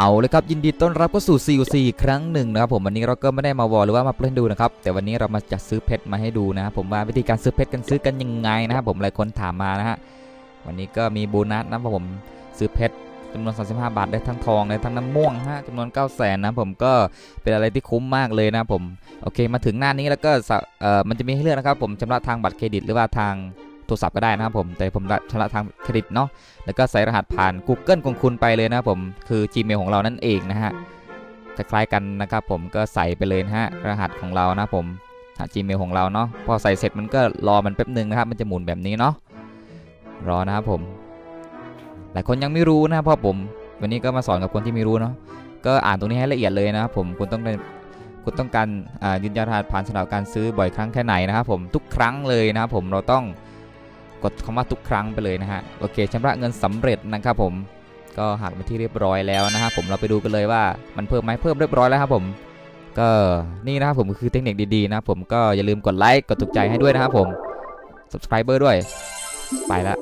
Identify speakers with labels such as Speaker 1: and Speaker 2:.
Speaker 1: เอาเลยครับยินดีต้อนรับเข้าสู่ COC อีกครั้งหนึ่งนะครับผมวันนี้เราก็ไม่ได้มาวอลหรือว่ามาเล่นดูนะครับแต่วันนี้เรามาจะซื้อเพชรมาให้ดูนะครับผมว่าวิธีการซื้อเพชรกันซื้อกันยังไงนะครับผมหลายคนถามมานะฮะวันนี้ก็มีโบนัสนะครับผมซื้อเพชรจำนวน 35 บาทได้ทั้งทองได้ทั้งน้ำม่วงฮะจำนวน 9 0 0 0 0นะผมก็เป็นอะไรที่คุ้มมากเลยนะผมโอเคมาถึงหน้านี้แล้วก็มันจะมีให้เลือกนะครับผมชำระทางบัตรเครดิตหรือว่าทาง โทรศัพท์ก็ได้นะครับผม แต่ผมชำระทางเครดิตเนาะ แล้วก็ใส่รหัสผ่าน Google ของคุณไปเลยนะครับผม คือ Gmail ของเรานั่นเองนะฮะคล้ายกันนะครับผม ก็ใส่ไปเลยนะฮะ รหัสของเรานะครับผมหา Gmail ของเราเนาะ พอใส่เสร็จมันก็รอมันแป๊บหนึ่งนะครับ มันจะหมุนแบบนี้เนาะ รอนะครับผม หลายคนยังไม่รู้นะครับเพราะผม วันนี้ก็มาสอนกับคนที่ไม่รู้เนาะ ก็อ่านตรงนี้ให้ละเอียดเลยนะครับผม คุณต้องคุณต้องการยืนยันรหัสผ่านสำหรับการซื้อบ่อยครั้งแค่ไหนนะครับผม ทุกครั้งเลยนะครับผม เราต้อง กดคำว่าทุกครั้งไปเลยนะฮะโอเคชำระเงินสำเร็จนะครับผมก็หักไปที่เรียบร้อยแล้วนะฮะผมเราไปดูกันเลยว่ามันเพิ่มไหมเพิ่มเรียบร้อยแล้วครับผม ก็นี่นะครับผมคือเทคนิคดีๆนะผมก็อย่าลืมกดไลค์กดถูกใจให้ด้วยนะครับผม subscriber ด้วย ไปละ